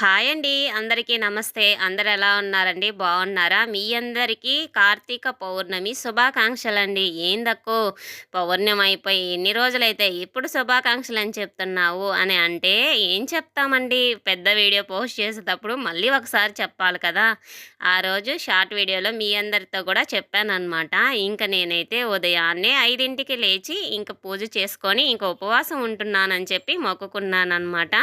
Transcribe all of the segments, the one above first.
Hi అండి. అందరికీ నమస్తే. అందరు ఎలా ఉన్నారండి? బాగున్నారా? మీ అందరికీ కార్తీక పౌర్ణమి శుభాకాంక్షలండి. ఏందక్కో పౌర్ణమి అయిపోయి ఎన్ని రోజులైతే ఇప్పుడు శుభాకాంక్షలు అని చెప్తున్నావు అని అంటే ఏం చెప్తామండి? పెద్ద వీడియో పోస్ట్ చేసేటప్పుడు మళ్ళీ ఒకసారి చెప్పాలి కదా. ఆ రోజు షార్ట్ వీడియోలో మీ అందరితో కూడా చెప్పానమాట ఇంకా నేనైతే ఉదయాన్నే ఐదింటికి లేచి ఇంకా పూజ చేసుకొని ఇంకా ఉపవాసం ఉంటున్నానని చెప్పి మొక్కుకున్నాను అనమాట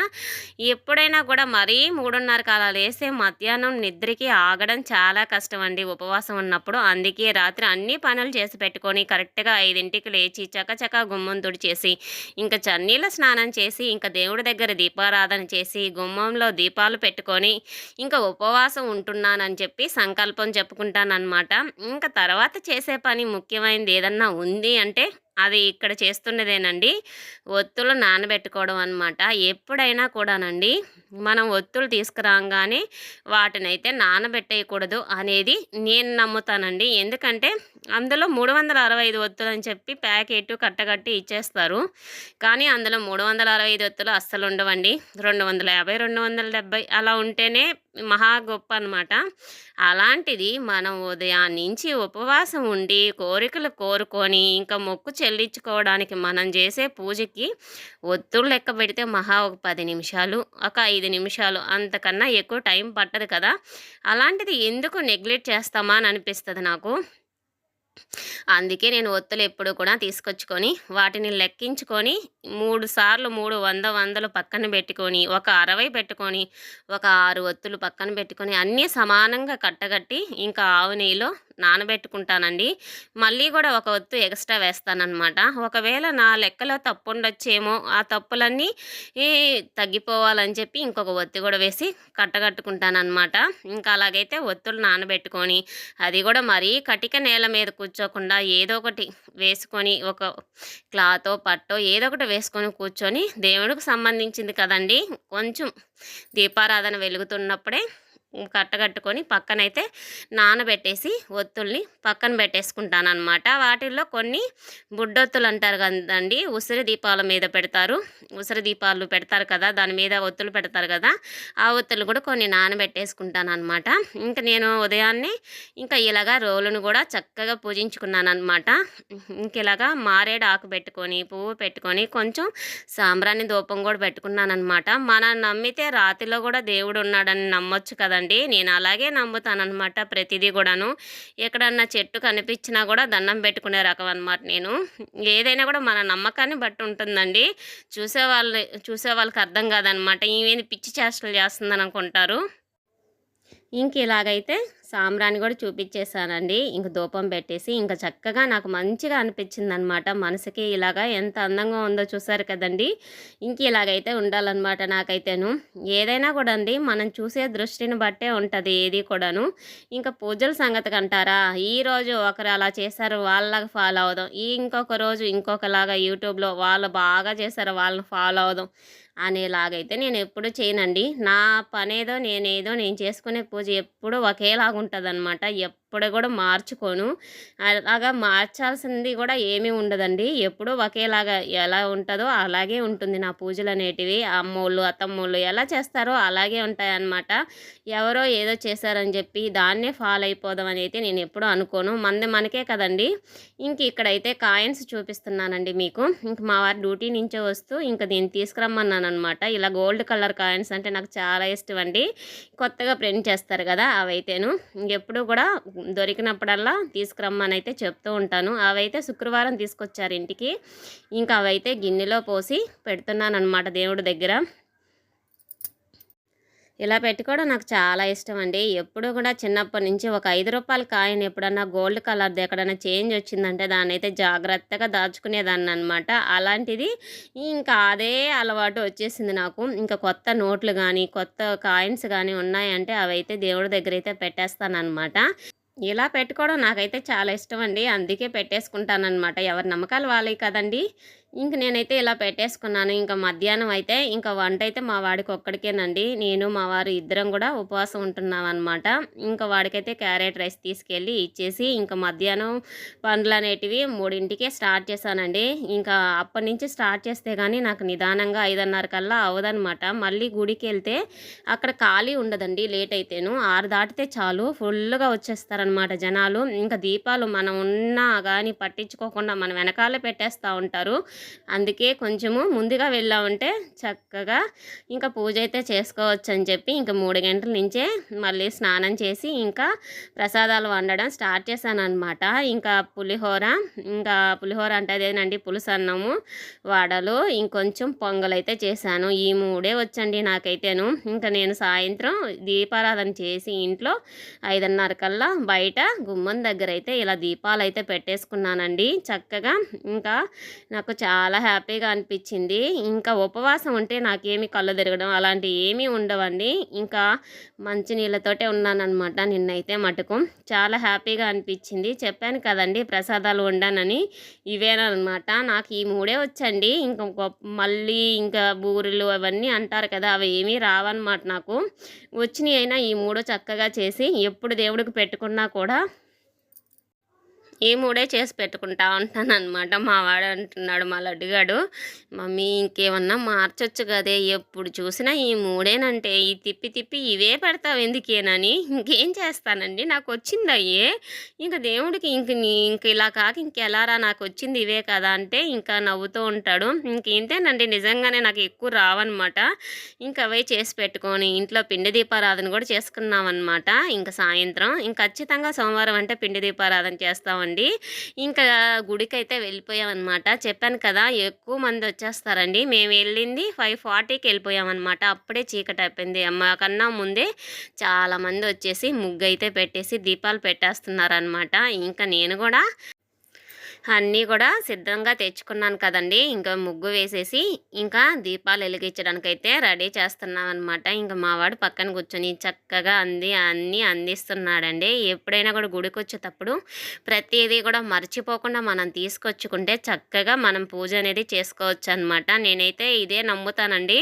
ఎప్పుడైనా కూడా మరీ మూడున్నర కాలాలు లేస్తే మధ్యాహ్నం నిద్రకి ఆగడం చాలా కష్టం అండి ఉపవాసం ఉన్నప్పుడు అందుకే రాత్రి అన్ని పనులు చేసి పెట్టుకొని కరెక్ట్గా ఐదింటికి లేచి చకచక గుమ్మం తుడిచేసి ఇంకా చన్నీళ్ళ స్నానం చేసి ఇంకా దేవుడి దగ్గర దీపారాధన చేసి గుమ్మంలో దీపాలు పెట్టుకొని ఇంకా ఉపవాసం ఉంటున్నానని చెప్పి సంకల్పం చెప్పుకుంటానన్నమాట. ఇంకా తర్వాత చేసే పని ముఖ్యమైనది ఏదన్నా ఉంది అంటే అది ఇక్కడ చేస్తున్నదేనండి. ఒత్తులు నానబెట్టుకోవడం అనమాట ఎప్పుడైనా కూడానండి మనం ఒత్తులు తీసుకురాగానే వాటినైతే నానబెట్టేయకూడదు అనేది నేను నమ్ముతానండి. ఎందుకంటే అందులో మూడు వందల అరవై ఐదు ఒత్తులు అని చెప్పి ప్యాకెట్ కట్టగట్టి ఇచ్చేస్తారు. కానీ అందులో మూడు వందల అరవై ఐదు ఒత్తులు అస్సలు ఉండవండి. రెండు వందల యాభై రెండు వందల డెబ్బై అలా ఉంటేనే మహా గొప్ప అనమాట అలాంటిది మనం ఉదయం నుంచి ఉపవాసం ఉండి కోరికలు కోరుకొని ఇంకా మొక్కు చెల్లించుకోవడానికి మనం చేసే పూజకి ఒత్తులు లెక్క పెడితే మహా ఒక పది నిమిషాలు ఒక ఐదు నిమిషాలు అంతకన్నా ఎక్కువ టైం పట్టదు కదా? అలాంటిది ఎందుకు నెగ్లెక్ట్ చేస్తామా అని అనిపిస్తుంది నాకు. అందుకే నేను ఒత్తులు ఎప్పుడు కూడా తీసుకొచ్చుకొని వాటిని లెక్కించుకొని మూడు సార్లు మూడు వంద వందలు పక్కన పెట్టుకొని ఒక అరవై పెట్టుకొని ఒక ఆరు ఒత్తులు పక్కన పెట్టుకొని అన్నీ సమానంగా కట్టగట్టి ఇంకా ఆవు నెయ్యిలో నానబెట్టుకుంటానండి. మళ్ళీ కూడా ఒక ఒత్తు ఎక్స్ట్రా వేస్తానన్నమాట. ఒకవేళ నా లెక్కలో తప్పు ఉండొచ్చేమో ఆ తప్పులన్నీ తగ్గిపోవాలని చెప్పి ఇంకొక ఒత్తి కూడా వేసి కట్టగట్టుకుంటానమాట ఇంకా అలాగైతే ఒత్తులు నానబెట్టుకొని అది కూడా మరీ కటిక నేల మీద కూర్చోకుండా ఏదో ఒకటి వేసుకొని ఒక క్లాతో పట్టో ఏదో ఒకటి వేసుకొని కూర్చొని దేవుడికి సంబంధించింది కదండి. కొంచెం దీపారాధన వెలుగుతున్నప్పుడే కట్టగట్టుకొని పక్కనైతే నానబెట్టేసి ఒత్తుల్ని పక్కన పెట్టేసుకుంటాను అనమాట వాటిల్లో కొన్ని బుడ్డొత్తులు అంటారు కదండి ఉసిరి దీపాల మీద పెడతారు. ఉసిరి దీపాలు పెడతారు కదా దాని మీద ఒత్తులు పెడతారు కదా ఆ ఒత్తులు కూడా కొన్ని నానబెట్టేసుకుంటాను అనమాట ఇంకా నేను ఉదయాన్నే ఇంకా ఇలాగా రోలును కూడా చక్కగా పూజించుకున్నాను అనమాట ఇంక ఇలాగా మారేడు ఆకు పెట్టుకొని పువ్వు పెట్టుకొని కొంచెం సాంబ్రాణి దూపం కూడా పెట్టుకున్నాను అనమాట మనం నమ్మితే రాతిలో కూడా దేవుడు ఉన్నాడని నమ్మొచ్చు కదండి. అండి నేను అలాగే నమ్ముతానమాట ప్రతిదీ కూడాను. ఎక్కడన్నా చెట్టు కనిపించినా కూడా దండం పెట్టుకునే రకం అనమాట నేను. ఏదైనా కూడా మన నమ్మకాన్ని బట్టి ఉంటుందండి. చూసేవాళ్ళు చూసేవాళ్ళకి చూసే వాళ్ళకి అర్థం కాదనమాట ఈమె పిచ్చి చేష్టలు చేస్తుందని అనుకుంటారు ఇంక ఇలాగైతే సాంబ్రాన్ని కూడా చూపించేశానండి. ఇంక ధూపం పెట్టేసి ఇంకా చక్కగా నాకు మంచిగా అనిపించింది అనమాట మనసుకి ఇలాగా ఎంత అందంగా ఉందో చూసారు కదండి. ఇంక ఇలాగైతే ఉండాలన్నమాట నాకైతేను. ఏదైనా కూడా అండి మనం చూసే దృష్టిని బట్టే ఉంటుంది ఏది కూడాను. ఇంకా పూజల సంగతి కంటారా? ఈరోజు ఒకరు అలా చేశారు వాళ్ళలాగా ఫాలో అవుదాం. ఇంకొక రోజు ఇంకొకలాగా యూట్యూబ్లో వాళ్ళు బాగా చేశారు వాళ్ళని ఫాలో అవుదాం అనేలాగైతే నేను ఎప్పుడు చేయనండి. నా పనేదో నేనేదో నేను చేసుకునే పూజ ఎప్పుడు ఒకేలాగా బాగుంటుంది అనమాట ఎప్పుడు కూడా మార్చుకోను. అలాగా మార్చాల్సింది కూడా ఏమీ ఉండదండి. ఎప్పుడూ ఒకేలాగా ఎలా ఉంటుందో అలాగే ఉంటుంది నా పూజలు అనేటివి. అమ్మోళ్ళు అత్తమ్మోళ్ళు ఎలా చేస్తారో అలాగే ఉంటాయన్నమాట. ఎవరో ఏదో చేశారని చెప్పి దాన్నే ఫాలో అయిపోదాం అని అయితే నేను ఎప్పుడూ అనుకోను. మంది మనకే కదండి. ఇంక ఇక్కడైతే కాయిన్స్ చూపిస్తున్నానండి మీకు. ఇంక మా వారి డ్యూటీ నుంచే వస్తూ ఇంకా దీన్ని తీసుకురమ్మన్నాను అనమాట ఇలా గోల్డ్ కలర్ కాయిన్స్ అంటే నాకు చాలా ఇష్టం అండి. కొత్తగా ప్రింట్ చేస్తారు కదా అవైతేను ఎప్పుడు కూడా దొరికినప్పుడల్లా తీసుకురమ్మని అయితే చెప్తూ ఉంటాను. అవైతే శుక్రవారం తీసుకొచ్చారు ఇంటికి. ఇంకా అవైతే గిన్నెలో పోసి పెడుతున్నాను అనమాట దేవుడి దగ్గర. ఇలా పెట్టుకోవడం నాకు చాలా ఇష్టం అండి ఎప్పుడు కూడా చిన్నప్పటి నుంచి ఒక ఐదు రూపాయల కాయిన్ ఎప్పుడన్నా గోల్డ్ కలర్ది ఎక్కడైనా చేంజ్ వచ్చిందంటే దాన్ని అయితే జాగ్రత్తగా దాచుకునేదాన్ని అనమాట అలాంటిది ఇంకా అదే అలవాటు వచ్చేసింది నాకు. ఇంకా కొత్త నోట్లు కానీ కొత్త కాయిన్స్ కానీ ఉన్నాయంటే అవైతే దేవుడి దగ్గర అయితే పెట్టేస్తాను అనమాట ఇలా పెట్టుకోవడం నాకైతే చాలా ఇష్టం అండి. అందుకే పెట్టేసుకుంటానమాట ఎవరి నమ్మకాలు వాళ్ళవి కదండి. ఇంక నేనైతే ఇలా పెట్టేసుకున్నాను. ఇంకా మధ్యాహ్నం అయితే ఇంకా వంట అయితే మా వాడికి ఒక్కడికేనండి. నేను, మా వారు ఇద్దరం కూడా ఉపవాసం ఉంటున్నామనమాట. ఇంకా వాడికైతే క్యారెట్ రైస్ తీసుకెళ్ళి ఇచ్చేసి, ఇంకా మధ్యాహ్నం పండ్లనేటివి మూడింటికే స్టార్ట్ చేశానండి. ఇంకా అప్పటినుంచి స్టార్ట్ చేస్తే కానీ నాకు నిదానంగా 5:30 కల్లా అవ్వదనమాట. మళ్ళీ గుడికెళ్తే అక్కడ ఖాళీ ఉండదండి లేట్ అయితేను. ఆరు దాటితే చాలు ఫుల్గా వచ్చేస్తారనమాట జనాలు. ఇంకా దీపాలు మనం ఉన్నా కానీ పట్టించుకోకుండా మన వెనకాలే పెట్టేస్తూ ఉంటారు. అందుకే కొంచెము ముందుగా వెళ్ళామంటే చక్కగా ఇంకా పూజ అయితే చేసుకోవచ్చని చెప్పి ఇంక మూడు గంటల నుంచే మళ్ళీ స్నానం చేసి ఇంకా ప్రసాదాలు వండడం స్టార్ట్ చేశాననమాట. ఇంకా పులిహోర, ఇంకా పులిహోర అంటే అదేనండి పులుసన్నము, వడలు, ఇంకొంచెం పొంగలైతే చేశాను. ఈ మూడే వచ్చండి నాకైతేను. ఇంకా నేను సాయంత్రం దీపారాధన చేసి ఇంట్లో 5:30 కల్లా బయట గుమ్మం దగ్గర అయితే ఇలా దీపాలు అయితే పెట్టేసుకున్నానండి చక్కగా. ఇంకా నాకు చాలా చాలా హ్యాపీగా అనిపించింది ఇంకా ఉపవాసం ఉంటే నాకేమి కళ్ళు తిరగడం అలాంటివి ఏమీ ఉండవండి. ఇంకా మంచినీళ్ళతోటే ఉన్నానన్నమాట నిన్నైతే మటుకు. చాలా హ్యాపీగా అనిపించింది చెప్పాను కదండీ ప్రసాదాలు వండానని. ఇవేనమాట నాకు ఈ మూడే వచ్చండి. ఇంకా మళ్ళీ ఇంకా బూరెలు అవన్నీ అంటారు కదా! అవి ఏమీ రావనమాట నాకు. వచ్చినియైనా ఈ మూడో చక్కగా చేసి ఎప్పుడు దేవుడికి పెట్టుకున్నా కూడా ఈ మూడే చేసి పెట్టుకుంటా ఉంటాననమాట. మా వాడు అంటున్నాడు మా లడ్డుగాడు, "మమ్మీ ఇంకేమన్నా మార్చొచ్చు కదే! ఎప్పుడు చూసినా ఈ మూడేనంటే ఈ తిప్పి తిప్పి ఇవే పెడతావు ఎందుకేనని." ఇంకేం చేస్తానండి నాకు వచ్చింది అయ్యే ఇంక దేవుడికి ఇంక ఇంక ఇలా కాక ఇంకెలారా నాకు వచ్చింది ఇవే కదా! అంటే ఇంకా నవ్వుతూ ఉంటాడు. ఇంకేంతేనండి నిజంగానే నాకు ఎక్కువ రావనమాట. ఇంకా అవే చేసి పెట్టుకొని ఇంట్లో పిండి దీపారాధన కూడా చేసుకున్నామనమాట. ఇంక సాయంత్రం ఇంక ఖచ్చితంగా సోమవారం అంటే పిండి దీపారాధన అండి ఇంకా గుడికైతే వెళ్ళిపోయామనమాట. చెప్పాను కదా! ఎక్కువ మంది వచ్చేస్తారండి. మేము వెళ్ళింది ఫైవ్ ఫార్టీకి వెళ్ళిపోయామన్నమాట అప్పుడే చీకటి అయిపోయింది మాకన్నా ముందే చాలామంది వచ్చేసి ముగ్గు అయితే పెట్టేసి దీపాలు పెట్టేస్తున్నారనమాట. ఇంకా నేను కూడా అన్నీ కూడా సిద్ధంగా తెచ్చుకున్నాను కదండీ! ఇంకా ముగ్గు వేసేసి ఇంకా దీపాలు వెలిగించడానికైతే రెడీ చేస్తున్నామనమాట. అనమాట ఇంకా మావాడు పక్కన కూర్చొని చక్కగా అంది అన్నీ అందిస్తున్నాడండి. ఎప్పుడైనా కూడా గుడికి వచ్చేటప్పుడు ప్రతిదీ కూడా మర్చిపోకుండా మనం తీసుకొచ్చుకుంటే చక్కగా మనం పూజ అనేది చేసుకోవచ్చనమాట. నేనైతే ఇదే నమ్ముతానండి.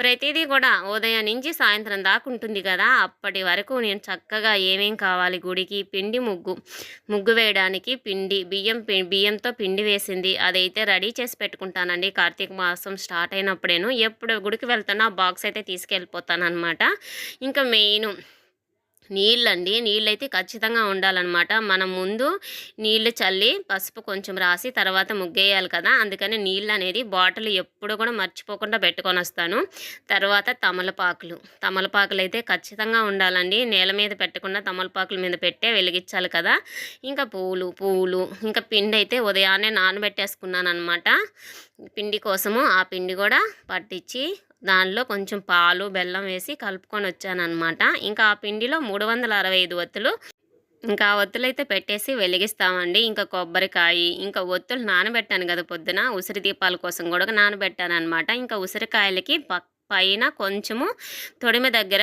ప్రతిదీ కూడా ఉదయం నుంచి సాయంత్రం దాకా ఉంటుంది కదా! అప్పటి వరకు నేను చక్కగా ఏమేం కావాలి గుడికి పిండి ముగ్గు, ముగ్గు వేయడానికి పిండి, బియ్యం పి బియ్యంతో పిండి వేసింది అదైతే రెడీ చేసి పెట్టుకుంటానండి. కార్తీక మాసం స్టార్ట్ అయినప్పుడేను. ఎప్పుడు గుడికి వెళ్తానో ఆ బాక్స్ అయితే తీసుకెళ్ళిపోతాననమాట. ఇంకా మెయిన్ నీళ్ళండి. నీళ్ళైతే ఖచ్చితంగా ఉండాలన్నమాట మనం ముందు నీళ్ళు చల్లి పసుపు కొంచెం రాసి తర్వాత ముగ్గేయాలి కదా! అందుకని నీళ్ళు అనేది బాటిల్ ఎప్పుడు కూడా మర్చిపోకుండా పెట్టుకొని వస్తాను తర్వాత తమలపాకులు. తమలపాకులు అయితే ఖచ్చితంగా ఉండాలండి. నేల మీద పెట్టకుండా తమలపాకుల మీద పెట్టే వెలిగించాలి కదా! ఇంకా పూలు, పూలు ఇంకా పిండి అయితే ఉదయాన్నే నానబెట్టేసుకున్నాను అనమాట పిండి కోసము. ఆ పిండి కూడా పట్టించి దానిలో కొంచెం పాలు, బెల్లం వేసి కలుపుకొని వచ్చానమాట ఇంకా ఆ పిండిలో 365 ఒత్తులు. ఇంకా ఆ ఒత్తులైతే పెట్టేసి వెలిగిస్తామండి. ఇంకా కొబ్బరికాయ ఇంకా ఒత్తులు నానబెట్టాను కదా పొద్దున. ఉసిరి దీపాల కోసం కూడా నానబెట్టాను అనమాట ఇంకా ఉసిరికాయలకి పక్క పైన కొంచెము తొడిమ దగ్గర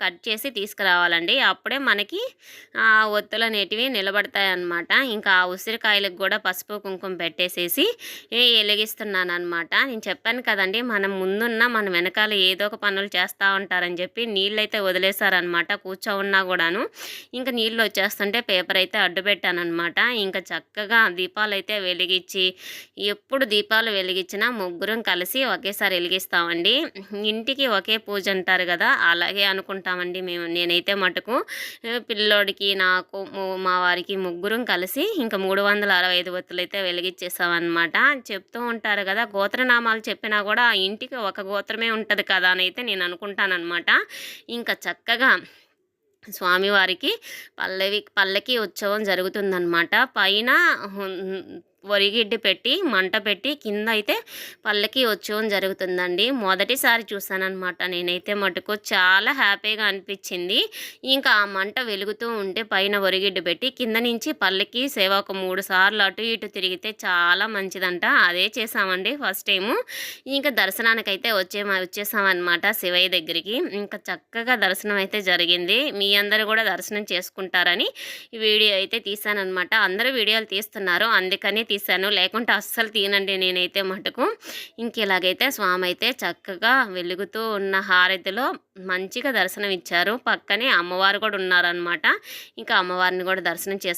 కట్ చేసి తీసుకురావాలండి. అప్పుడే మనకి ఆ ఒత్తులు అనేటివి నిలబడతాయి అన్నమాట ఇంకా ఆ ఉసిరికాయలకు కూడా పసుపు, కుంకుమ పెట్టేసేసి వెలిగిస్తున్నాను అనమాట నేను చెప్పాను కదండీ! మనం ముందున్న మన వెనకాల ఏదో ఒక పనులు చేస్తూ ఉంటారని చెప్పి నీళ్ళైతే వదిలేసారనమాట. కూర్చోవున్నా కూడాను. ఇంకా నీళ్ళు వచ్చేస్తుంటే పేపర్ అయితే అడ్డు పెట్టాననమాట. ఇంకా చక్కగా అయితే వెలిగించి ఎప్పుడు దీపాలు వెలిగించినా ముగ్గురం కలిసి ఒకేసారి వెలిగిస్తామండి ఇంటికి ఒకే పూజ అంటారు కదా! అలాగే అనుకుంటామండి మేము. నేనైతే మటుకు పిల్లోడికి, నాకు, మా వారికి ముగ్గురం కలిసి ఇంక 365 ఒత్తులైతే వెలిగిచ్చేసామనమాట. చెప్తూ ఉంటారు కదా! గోత్రనామాలు చెప్పినా కూడా ఆ ఇంటికి ఒక గోత్రమే ఉంటుంది కదా! అనైతే నేను అనుకుంటానమాట ఇంకా చక్కగా స్వామివారికి పల్లవి పల్లకి ఉత్సవం జరుగుతుందనమాట. పైన వరిగిడ్డి పెట్టి, మంట పెట్టి కింద అయితే పల్లకి ఉత్సవం జరుగుతుందండి. మొదటిసారి చూసానమాట నేనైతే మటుకు. చాలా హ్యాపీగా అనిపించింది ఇంకా ఆ మంట వెలుగుతూ ఉంటే పైన వరిగిడ్డి పెట్టి కింద నుంచి పళ్ళకి సేవ ఒక మూడు సార్లు అటు ఇటు తిరిగితే చాలా మంచిదంట. అదే చేసామండి ఫస్ట్ టైము. ఇంకా దర్శనానికి అయితే వచ్చే వచ్చేసామనమాట శివయ్య దగ్గరికి. ఇంకా చక్కగా దర్శనం అయితే జరిగింది. మీ అందరూ కూడా దర్శనం చేసుకుంటారని ఈ వీడియో అయితే తీసానమాట అందరూ వీడియోలు తీస్తున్నారు. అందుకని తీశాను లేకుంటే అస్సలు తీనండి నేనైతే మటుకు. ఇంక ఇలాగైతే స్వామి అయితే చక్కగా వెలుగుతూ ఉన్న హారతిలో మంచిగా దర్శనం ఇచ్చారు పక్కనే అమ్మవారు కూడా ఉన్నారనమాట ఇంకా అమ్మవారిని కూడా దర్శనం చేసుకు